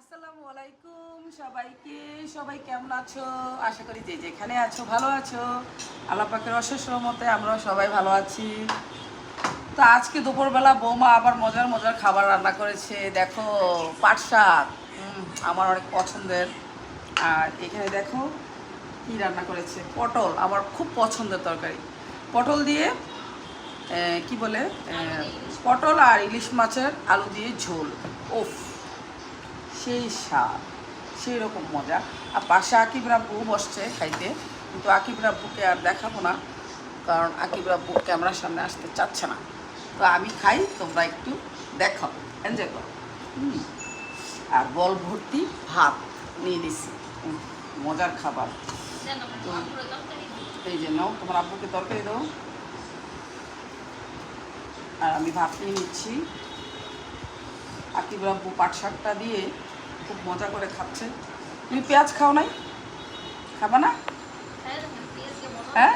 আসসালামু আলাইকুম সবাইকে। সবাই কেমন আছো? আশা করি যে যেখানে আছো ভালো আছো। আল্লাহ পাকের অশেষ রহমতে আমরাও সবাই ভালো আছি। তো আজকে দুপুরবেলা বৌমা আবার মজার মজার খাবার রান্না করেছে। দেখো পাট শাক। আমার অনেক পছন্দের। আর এখানে দেখো কি রান্না করেছে। পটল আমার খুব পছন্দের তরকারি। পটল দিয়ে কি বলে? পটল আর ইলিশ মাছের আলু দিয়ে ঝোল। ওফ সেই স্বাদ সেই রকম মজা। আর পাশে আকিব রাব্বু বসছে খাইতে। কিন্তু আকিব রাব্বুকে আর দেখাবো না কারণ আকিব রাব্বু ক্যামেরার সামনে আসতে চাচ্ছে না। তো আমি খাই তোমরা একটু দেখো এনজয় করো। আর বল ভর্তি ভাত নিয়ে নিছি। মজার খাবার। এই যে নাও তোমার আব্বুকে তরকারি দাও। আর আমি ভাত নিয়ে নিচ্ছি। আকিব আব্বু পাট শাকটা দিয়ে খুব মজা করে খাচ্ছে। তুমি পেঁয়াজ খাও নাই? খাবা না? হ্যাঁ?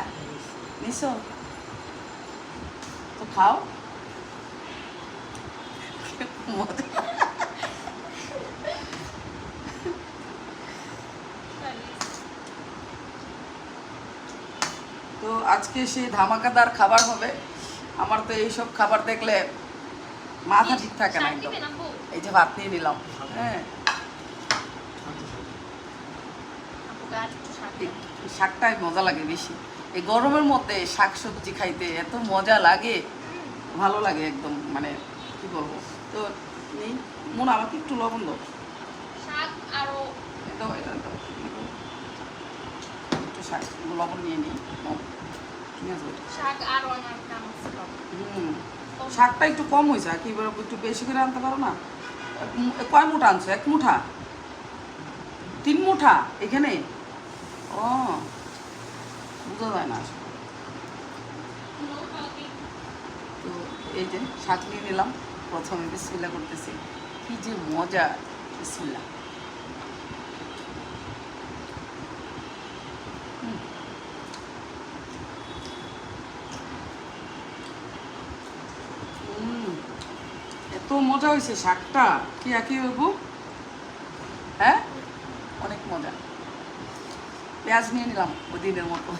নিছো? তো খাও। মজা তো আজকে সেই ধামাকাদার খাবার হবে। আমার তো এইসব খাবার দেখলে মাথা ঠিক থাকে না একদম। এই যে ভাত নিয়ে নিলাম। হ্যাঁ এই- এই শাকটাই মজা লাগে বেশি। এই গরমের মধ্যে শাক সবজি খাইতে এত মজা লাগে ভালো লাগে একদম মানে কি বলব? তো নেই মন আমাকে একটু লবণ দাও। দাও এটা দাও। একটু শাক লবণ নিয়ে নিই। ঠিক হুম শাকটা একটু কম হয়েছে কি একটু বেশি করে আনতে পারো না? কয় মুঠা আনছো? এক মুঠা? তিন মুঠা এখানে? ও বোঝা যায় না তো এই যে নিয়ে নিলাম প্রথমে বিসমিল্লা করতেছি কি যে মজা বিসমিল্লা এত মজা হয়েছে শাকটা। কি একই বাবু হ্যাঁ অনেক মজা পেঁয়াজ নিয়ে নিলাম ওই দিনের মতো।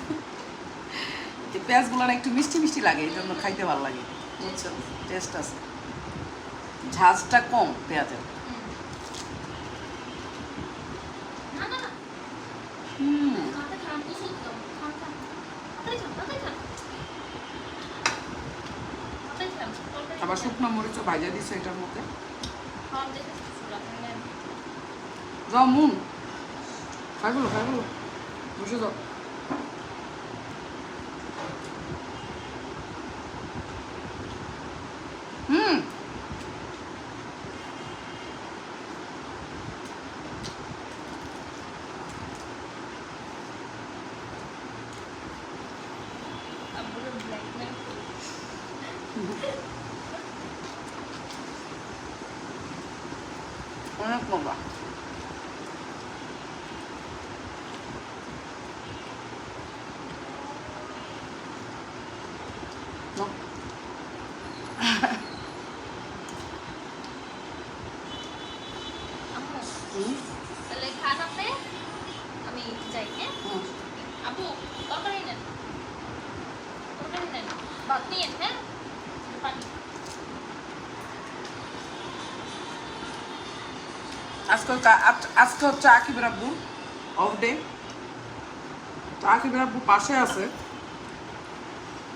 যে পেঁয়াজগুলো না একটু মিষ্টি মিষ্টি লাগে এই জন্য খাইতে ভালো লাগে। বুঝছ? টেস্ট আছে। ঝাঁজটা কম পেঁয়াজের। হুম। আবার শুকনো মরিচও ভাজা দিছে এটার মধ্যে? যাও মুন খাইগুলো খাইগুলো বসে যাও হুম অনেক মজা নাও। আমি যাই হ্যাঁ? আপু তরকারি নেন। তরকারি নেন। ভাত নিয়ে হ্যাঁ? পানি। আজকে আজ- আজকে হচ্ছে আকিবের আব্বু অফ ডে তো আকিবের আব্বু পাশে আছে।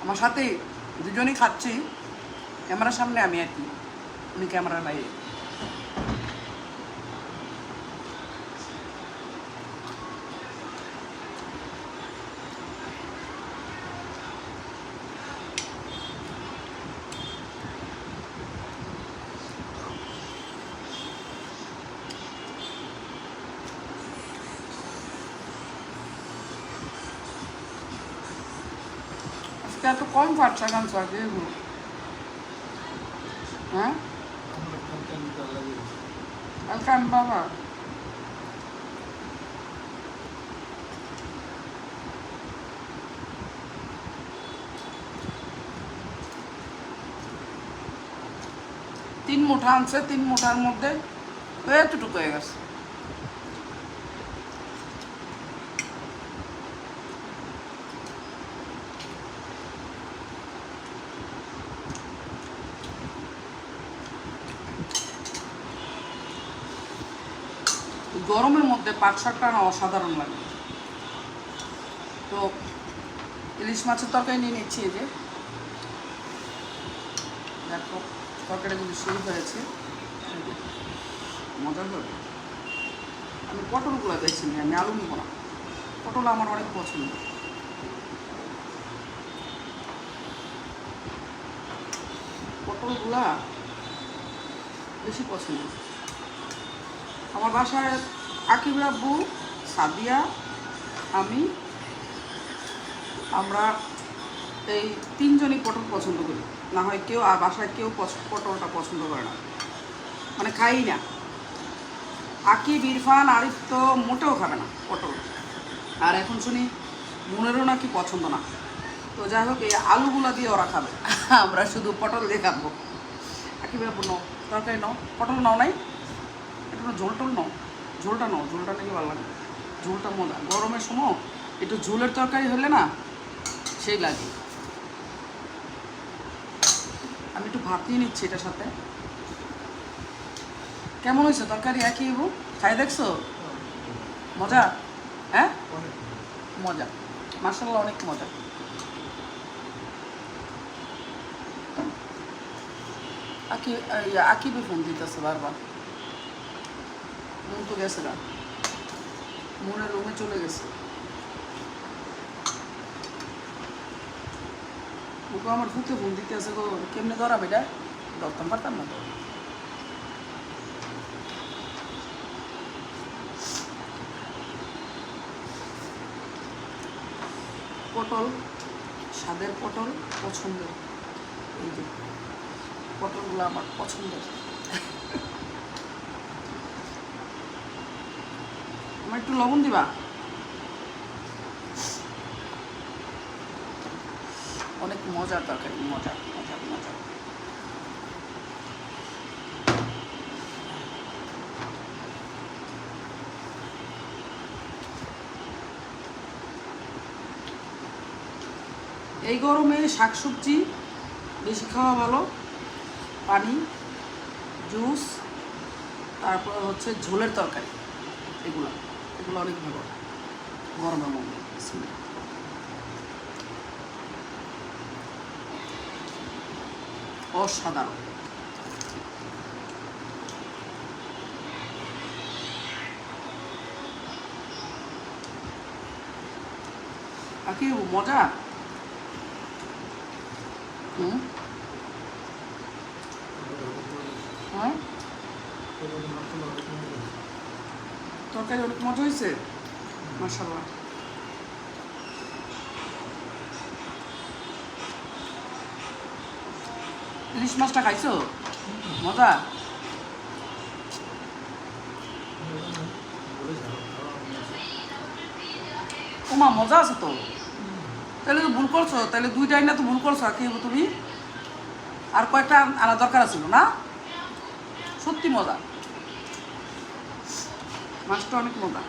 আমার সাথে দুজনেই খাচ্ছি। ক্যামেরার সামনে আমি আর কি উনি ক্যামেরার বাইরে। গান আজকে এগুলো হ্যাঁ? আলকান বাবা। তিন মুঠা আনছে, তিন মুঠার মধ্যে এতটুকু হয়ে গেছে। গরমের মধ্যে পাট শাকটা অসাধারণ লাগে। তো ইলিশ মাছের তরকারি নিয়ে নিচ্ছি এই যে। দেখো তরকারি কিন্তু সেই হয়েছে। মজা করে। আমি পটলগুলো দেখছি আমি আলু নিব পটল আমার অনেক পছন্দ। পটলগুলা বেশি পছন্দ। আমার বাসায় আকিব আব্বু, সাদিয়া, আমি। আমরা এই তিনজনই পটল পছন্দ করি। না হয় কেউ আর বাসায় কেউ পটলটা পছন্দ করে না। মানে খাই না। আকিব, ইরফান, আরিফ তো মোটেও খাবে না পটল। আর এখন শুনি মনেরও নাকি পছন্দ না। তো যাই হোক, এই আলুগুলো দিয়ে ওরা খাবে। আমরা শুধু পটল দিয়ে খাব। আকিব আব্বু, নাও, তরকারি নাও। পটল নাও নাই? একটু না ঝোল টোল নাও। ঝোলটা নাও, ঝোলটা নাকি ভালো লাগে। ঝোলটা মজা। গরমের সময় একটু ঝোলের তরকারি হলে না সেই লাগে। আমি একটু ভাত নিয়ে নিচ্ছি এটার সাথে। কেমন হয়েছে? তরকারি একই হব খাই দেখছ? মজা? হ্যাঁ? মজা। মার্শাল্লাহ অনেক মজা। আকি আকিবে ফোন দিতেছে বারবার। মন তো গেছে না। মনের রুমে চলে গেছে। ওকে আমার ফুতে ফোন দিতে আছে গো। কেমনে ধরাবে এটা? ধরতাম পারতাম না তো। পটল, স্বাদের পটল পছন্দের। এই যে, পটলগুলো আমার পছন্দের। আমার একটু লবণ দিবা? অনেক মজার তরকারি মজা মজা মজা এই গরমে শাকসবজি বেশি খাওয়া ভালো। পানি, জুস, তারপর হচ্ছে ঝোলের তরকারি, এগুলো। এগুলো অনেক ভালো। গরমের মধ্যে অসাধারণ। কি মজা? হুম হ্যাঁ তরকারি অনেক মজা হয়েছে মাসাল্লাহ ইলিশ মাছটা খাইছো? মজা? ওমা, মজা আছে তো। তাহলে তো ভুল করছ তাহলে দুইটাই না তো ভুল করছ কি তুমি? আর কয়েকটা আনা দরকার ছিল না? সত্যি মজা। মাছটা অনেক মজা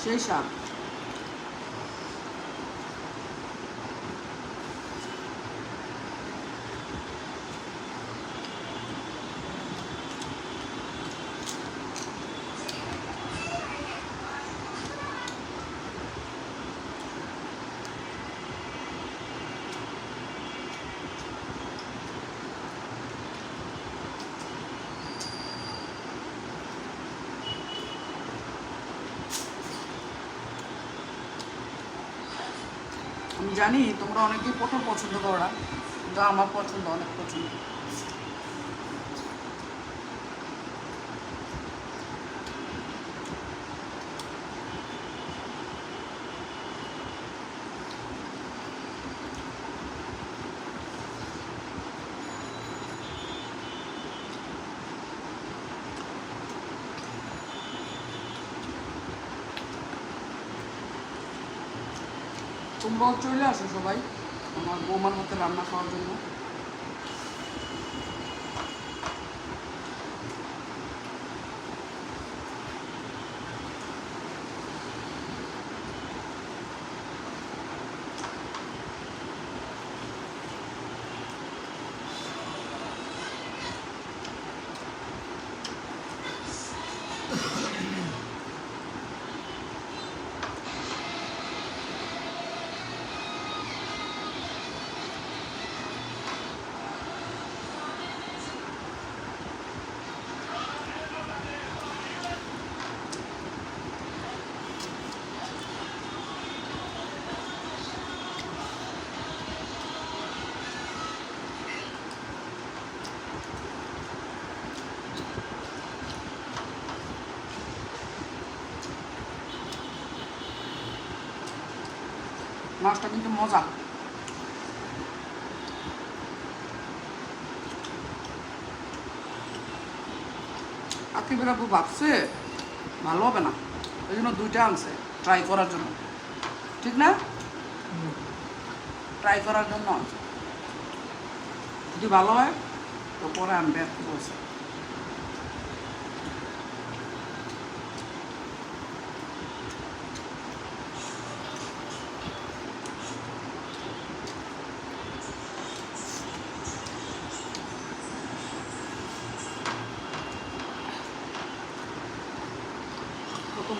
সেই স্বাদ জানি তোমরা অনেকেই পটল পছন্দ করো না কিন্তু আমার পছন্দ অনেক পছন্দ। তোমরাও চলে আসো সবাই। আমার বৌমার হাতে রান্না খাওয়ার জন্য। মাছটা কিন্তু মজা। আকিবের ভাবছে, ভালো হবে না। ওই জন্য দুইটা আনছে ট্রাই করার জন্য। ঠিক না? ট্রাই করার জন্য যদি ভালো হয়, তো পরে আনবে আর কি বলছে।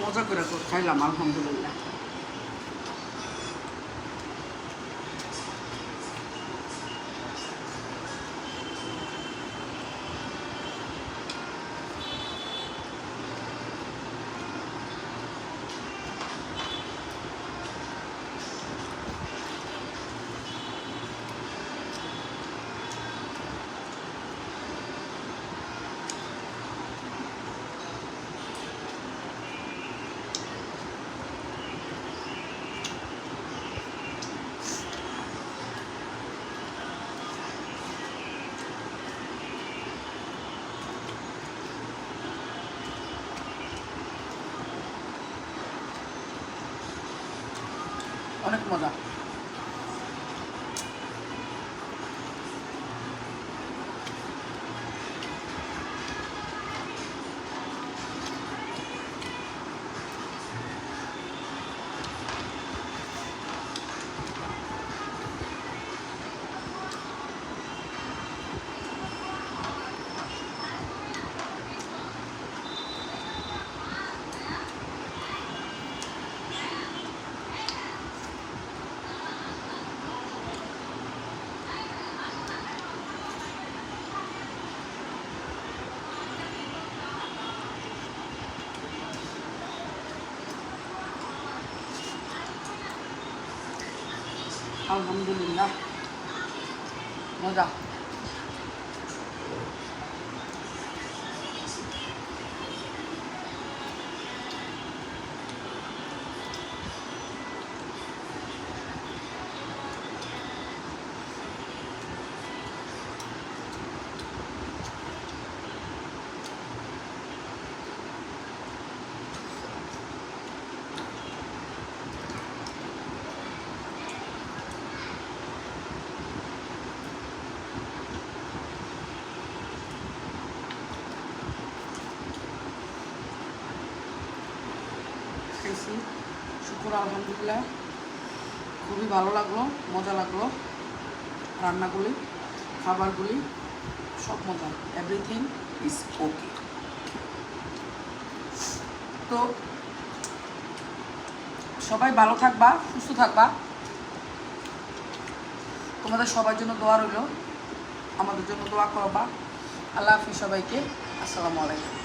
মজা করে খাইলাম আলহামদুলিল্লাহ অনেক মজা আলহামদুলিল্লাহ মজা খেয়েছি শুকুর আলহামদুলিল্লাহ। খুবই ভালো লাগল, মজা লাগল। রান্নাগুলি, খাবারগুলি, সব মজা। এভরিথিং ইজ ওকে তো সবাই ভালো থাকবা, সুস্থ থাকবা। তোমাদের সবার জন্য দোয়া রইল। আমাদের জন্য দোয়া করবা। আল্লাহ হাফিজ সবাইকে। আসসালামু আলাইকুম।